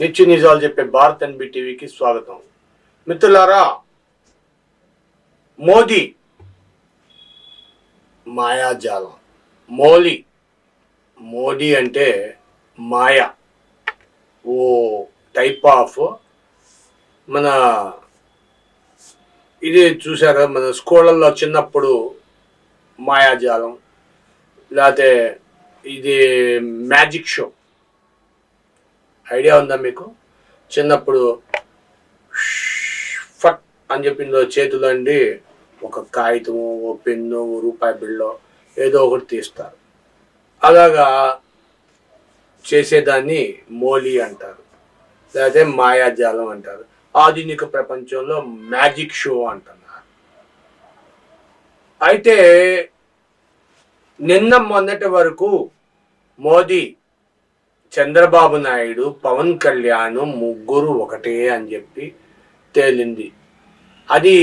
నిత్య నిజాలు చెప్పే భారత్ ఎన్బి టీవీకి స్వాగతం. మిత్రులారా మోదీ మాయాజాలం. మోలీ మోడీ అంటే మాయా. ఓ టైప్ ఆఫ్ మన ఇది చూసారా మన స్కూళ్ళల్లో చిన్నప్పుడు మాయాజాలం. లేకపోతే ఇది మ్యాజిక్ షో ఐడియా ఉందా మీకు? చిన్నప్పుడు ఫట్ అని చెప్పిందో చేతిలో అండి ఒక కాగితం ఓ పెన్ను ఓ రూపాయి బిళ్ళో ఏదో ఒకటి తీస్తారు. అలాగా చేసేదాన్ని మోలీ అంటారు లేకపోతే మాయాజాలం అంటారు. ఆధునిక ప్రపంచంలో మ్యాజిక్ షో అంటున్నారు. అయితే నిన్న మొన్నటి వరకు మోదీ చంద్రబాబు నాయుడు పవన్ కళ్యాణ్ ముగ్గురు ఒకటే అని చెప్పి తేలింది. అది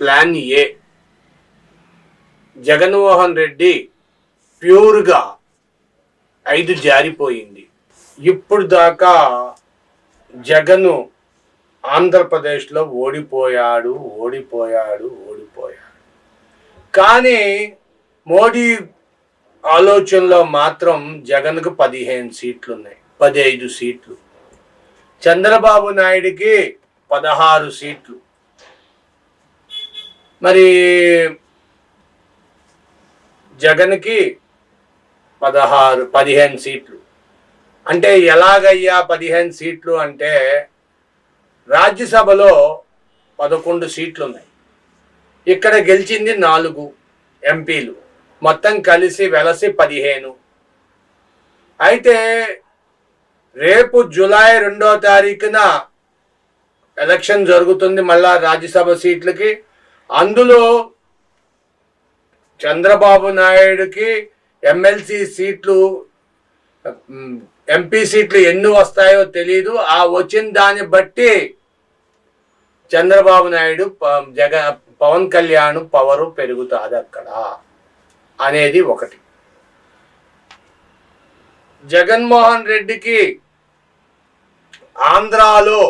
ప్లాన్ ఏ? జగన్మోహన్ రెడ్డి ప్యూర్గా ఐదు జారిపోయింది. ఇప్పుడు దాకా జగను ఆంధ్రప్రదేశ్లో ఓడిపోయాడు ఓడిపోయాడు ఓడిపోయాడు. కానీ మోడీ ఆలోచనలో మాత్రం జగన్కు పదిహేను సీట్లు ఉన్నాయి పదిహేను సీట్లు. చంద్రబాబు నాయుడికి పదహారు సీట్లు. మరి జగన్కి పదహారు పదిహేను సీట్లు. అంటే ఎలాగయ్యా పదిహేను సీట్లు అంటే రాజ్యసభలో పదకొండు సీట్లు ఉన్నాయి ఇక్కడ గెలిచింది నాలుగు ఎంపీలు. మొత్తం కలిసి వెలసి పదిహేను. అయితే రేపు జూలై రెండో తారీఖున ఎలక్షన్ జరుగుతుంది మళ్ళా రాజ్యసభ సీట్లకి. అందులో చంద్రబాబు నాయుడుకి ఎమ్మెల్సీ సీట్లు ఎంపీ సీట్లు ఎన్ని వస్తాయో తెలియదు ఆ వచ్చిన దాన్ని బట్టి చంద్రబాబు నాయుడు ప- జగ పవన్ కళ్యాణ్ పవరు పెరుగుతుంది అక్కడ. అనేది ఒకటి. జగన్మోహన్ రెడ్డికి ఆంధ్రాలో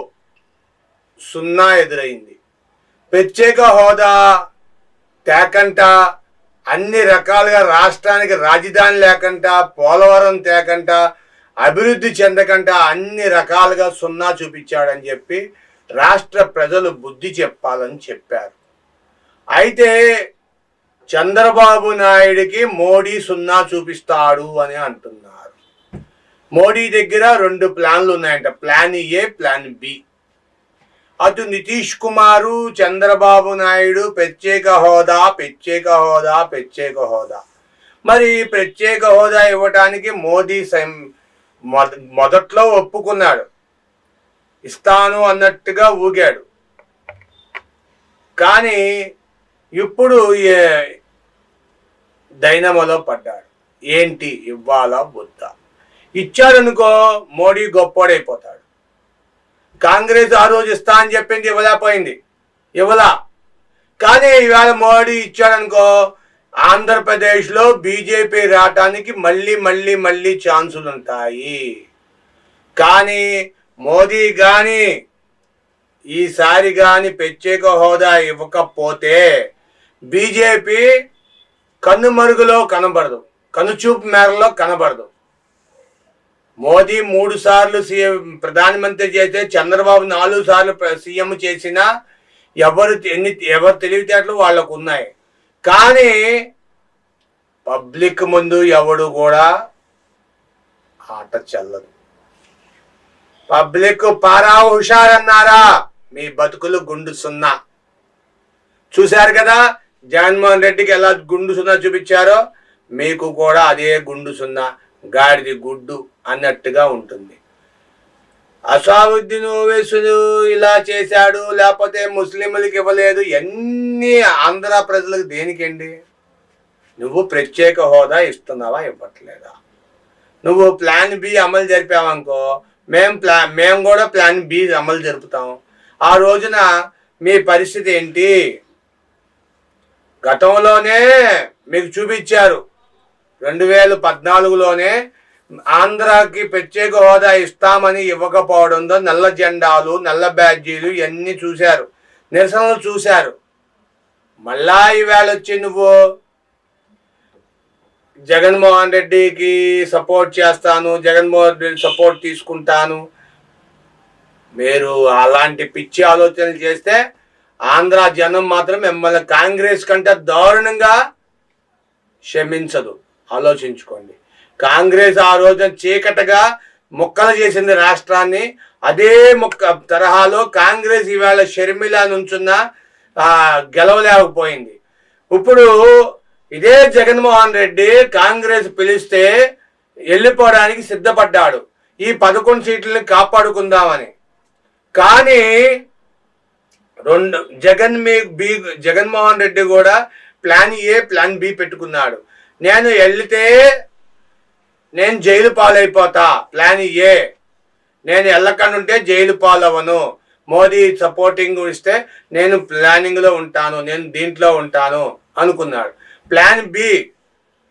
సున్నా ఎదురైంది. ప్రత్యేక హోదా తేకంట అన్ని రకాలుగా రాష్ట్రానికి రాజధాని లేకంట పోలవరం తేకంట అభివృద్ధి చెందకంట అన్ని రకాలుగా సున్నా చూపించాడని చెప్పి రాష్ట్ర ప్రజలు బుద్ధి చెప్పాలని చెప్పారు. అయితే చంద్రబాబు నాయుడికి మోడీ సున్నా చూపిస్తాడు అని అంటున్నారు. మోడీ దగ్గర రెండు ప్లాన్లు ఉన్నాయంట. Plan A plan B. అటు నితీష్ కుమారు చంద్రబాబు నాయుడు ప్రత్యేక హోదా ప్రత్యేక హోదా ప్రత్యేక హోదా. మరి ప్రత్యేక హోదా ఇవ్వటానికి మోదీ సం- మొద- మొదట్లో ఒప్పుకున్నాడు. ఇస్తాను అన్నట్టుగా ఊగాడు. కానీ ఇప్పుడు ఏ- డైనమోలో పడ్డాడు. ఏంటి? ఇవ్వాలా వద్దా? ఇచ్చాడనుకో మోడీ గొప్పోడైపోతాడు. కాంగ్రెస్ ఆ రోజు ఇస్తా అని చెప్పింది ఇవ్వలేకపోయింది ఇవ్వలా. కానీ ఇవాళ మోడీ ఇచ్చాడనుకో ఆంధ్రప్రదేశ్లో బీజేపీ రావటానికి మళ్ళీ మళ్ళీ మళ్ళీ ఛాన్సులు ఉంటాయి కానీ మోదీ కానీ ఈసారి కానీ ప్రత్యేక హోదా ఇవ్వకపోతే బీజేపీ కన్నుమరుగులో కనబడదు కనుచూపు మేరలో కనబడదు. మోదీ మూడు సార్లు సీఎం ప్రధానమంత్రి చేస్తే చంద్రబాబు నాలుగు సార్లు సీఎం చేసినా ఎవరు ఎన్ని ఎవరు తెలివితేటలు వాళ్ళకు ఉన్నాయి. కానీ పబ్లిక్ ముందు ఎవడు కూడా ఆట చల్లదు. పబ్లిక్ పారా హుషారన్నారా? మీ బతుకులు గుండు సున్నా. చూశారు కదా జగన్మోహన్ రెడ్డికి ఎలా గుండు సున్నా చూపించారో మీకు కూడా అదే గుండు సున్నా గాడిది గుడ్డు అన్నట్టుగా ఉంటుంది. అసావుద్దీన్ ఓవైసులు ఇలా చేశాడు లేకపోతే ముస్లింలకు ఇవ్వలేదు ఎన్ని ఆంధ్ర ప్రజలకు దేనికండి? నువ్వు ప్రత్యేక హోదా ఇస్తున్నావా ఇవ్వట్లేదా? నువ్వు ప్లాన్ బి అమలు జరిపావనుకో మేము ప్లా మేము కూడా ప్లాన్ బి అమలు జరుపుతాం. ఆ రోజున మీ పరిస్థితి ఏంటి? గతంలోనే మీకు చూపించారు. రెండు వేల పద్నాలుగులోనే ఆంధ్రాకి ప్రత్యేక హోదా ఇస్తామని ఇవ్వకపోవడంతో నల్ల జెండాలు నల్ల బ్యాడ్జీలు ఇవన్నీ చూశారు. నిరసనలు చూశారు. మళ్ళా ఈవేళ వచ్చి నువ్వు జగన్మోహన్ రెడ్డికి సపోర్ట్ చేస్తాను జగన్మోహన్ రెడ్డి సపోర్ట్ తీసుకుంటాను. మీరు అలాంటి పిచ్చి ఆలోచనలు చేస్తే ఆంధ్ర జనం మాత్రం మిమ్మల్ని కాంగ్రెస్ కంటే దారుణంగా క్షమించదు. ఆలోచించుకోండి. కాంగ్రెస్ ఆ రోజున చీకటగా ముక్కలు చేసింది రాష్ట్రాన్ని. అదే ముక్క తరహాలో కాంగ్రెస్ ఈవేళ షర్మిల నుంచున్న గెలవలేకపోయింది. ఇప్పుడు ఇదే జగన్మోహన్ రెడ్డి కాంగ్రెస్ పిలిస్తే వెళ్ళిపోవడానికి సిద్ధపడ్డాడు. ఈ పదకొండు సీట్లని కాపాడుకుందామని. కానీ రెండు జగన్ మీ బి జగన్మోహన్ రెడ్డి కూడా ప్లాన్ ఏ ప్లాన్ బి పెట్టుకున్నాడు. నేను వెళ్తే నేను జైలు పాలైపోతా ప్లాన్ ఏ. నేను వెళ్ళకుండా జైలు పాలవను. మోదీ సపోర్టింగ్ ఇస్తే నేను ప్లానింగ్లో ఉంటాను నేను దీంట్లో ఉంటాను అనుకున్నాడు. ప్లాన్ బి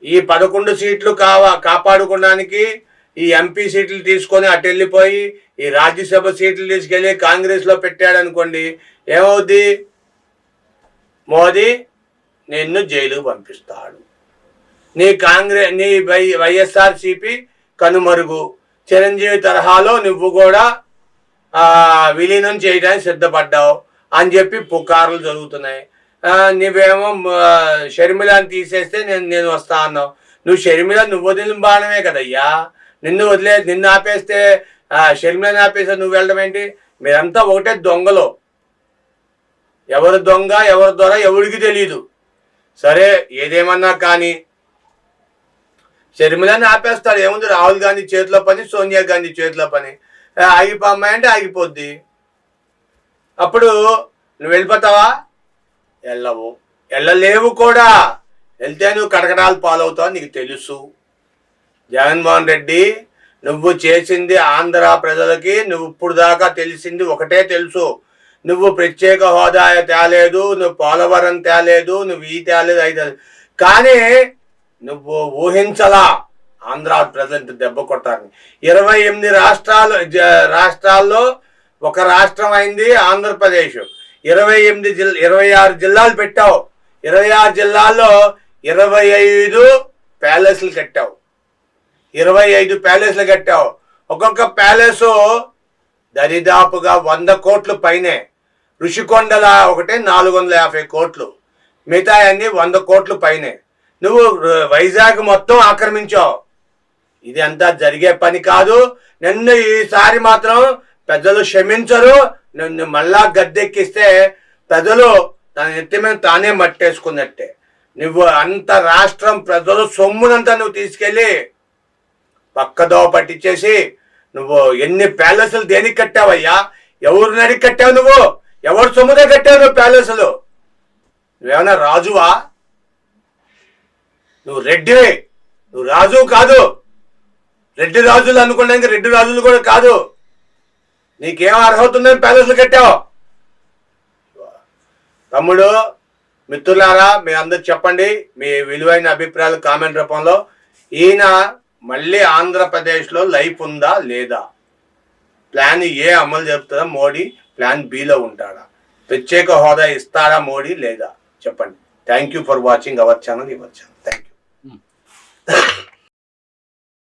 ఈ పదకొండు సీట్లు కావా కాపాడుకోవడానికి ఈ ఎంపీ సీట్లు తీసుకొని అటు వెళ్ళిపోయి ఈ రాజ్యసభ సీట్లు తీసుకెళ్ళి కాంగ్రెస్లో పెట్టాడు అనుకోండి ఏమవుద్ది? మోదీ నిన్ను జైలుకు పంపిస్తాడు. నీ కాంగ్రెస్ నీ వై వైఎస్ఆర్సిపి కనుమరుగు. చిరంజీవి తరహాలో నువ్వు కూడా విలీనం చేయడానికి సిద్ధపడ్డావు అని చెప్పి పుకార్లు జరుగుతున్నాయి. నువ్వేమో షర్మిలాని తీసేస్తే నేను నేను వస్తా అన్నావు. నువ్వు షర్మిల నువ్వు వదిలిన బాణమే కదయ్యా? నిన్ను వదిలే నిన్ను ఆపేస్తే షర్మిలని ఆపేస్తే నువ్వు వెళ్ళడం ఏంటి? మీరంతా ఒకటే దొంగలు. ఎవరు దొంగ ఎవరి దొర ఎవరికి తెలియదు సరే ఏదేమన్నా కానీ. షర్మిలని ఆపేస్తాడు ఏముంది? రాహుల్ గాంధీ చేతిలో పని సోనియా గాంధీ చేతిలో పని. ఆగిపోమ్మాయి అంటే ఆగిపోద్ది. అప్పుడు నువ్వు వెళ్ళిపోతావా? వెళ్ళవు. వెళ్ళలేవు కూడా. వెళ్తే నువ్వు కటకటాలు పాలవుతావు నీకు తెలుసు. జగన్మోహన్ రెడ్డి నువ్వు చేసింది ఆంధ్ర ప్రజలకి నువ్వు ఇప్పుడు దాకా తెలిసింది ఒకటే తెలుసు. నువ్వు ప్రత్యేక హోదా తేలేదు నువ్వు పోలవరం తేలేదు నువ్వు ఈ తేలేదు అయితే కానీ నువ్వు ఊహించలా ఆంధ్ర ప్రజలు ఇంత దెబ్బ కొట్టారని. ఇరవై ఎనిమిది రాష్ట్రాలు జ- రాష్ట్రాల్లో ఒక రాష్ట్రం అయింది ఆంధ్రప్రదేశ్. ఇరవై ఎనిమిది జిల్లా ఇరవై ఆరు జిల్లాలు పెట్టావు. ఇరవై ఆరు జిల్లాల్లో ఇరవై ఐదు ప్యాలెస్లు కట్టావు. ఇరవై ఐదు ప్యాలెస్లు కట్టావు. ఒక్కొక్క ప్యాలెస్ దరిదాపుగా వంద కోట్లు పైనే. ఋషికొండల ఒకటే నాలుగు వందల యాభై కోట్లు. మిగతా అన్ని వంద కోట్లు పైనే. నువ్వు వైజాగ్ మొత్తం ఆక్రమించావు. ఇది అంతా జరిగే పని కాదు. నిన్ను ఈసారి మాత్రం పెద్దలు క్షమించరు. నిన్ను మళ్ళా గద్దెక్కిస్తే ప్రజలు తన ఎత్తి మీద తానే మట్టేసుకున్నట్టే. నువ్వు అంత రాష్ట్రం ప్రజలు సొమ్మునంతా నువ్వు తీసుకెళ్ళి పక్కదో పట్టించేసి నువ్వు ఎన్ని ప్యాలెస్లు దేనికి కట్టావయ్యా? ఎవరు నడికి కట్టావు నువ్వు? ఎవరు సొమ్ముదే కట్టావు నువ్వు ప్యాలెస్లు? నువ్వేమన్నా రాజువా? నువ్వు రెడ్డివే. నువ్వు రాజు కాదు. రెడ్డి రాజులు అనుకోవడానికి రెడ్డి రాజులు కూడా కాదు. నీకేం అర్హత ఉందని ప్యాలెస్లు కట్టావు? తమ్ముడు మిత్రులారా మీ అందరు చెప్పండి మీ విలువైన అభిప్రాయాలు కామెంట్ రూపంలో. ఈయన మళ్ళీ ఆంధ్రప్రదేశ్లో లైఫ్ ఉందా లేదా? ప్లాన్ ఏ అమలు జరుపుతుందా మోడీ? ప్లాన్ బిలో ఉంటాడా? ప్రత్యేక హోదా ఇస్తాడా మోడీ లేదా? చెప్పండి. Thank you for watching our channel your channel. Thank you. Hmm.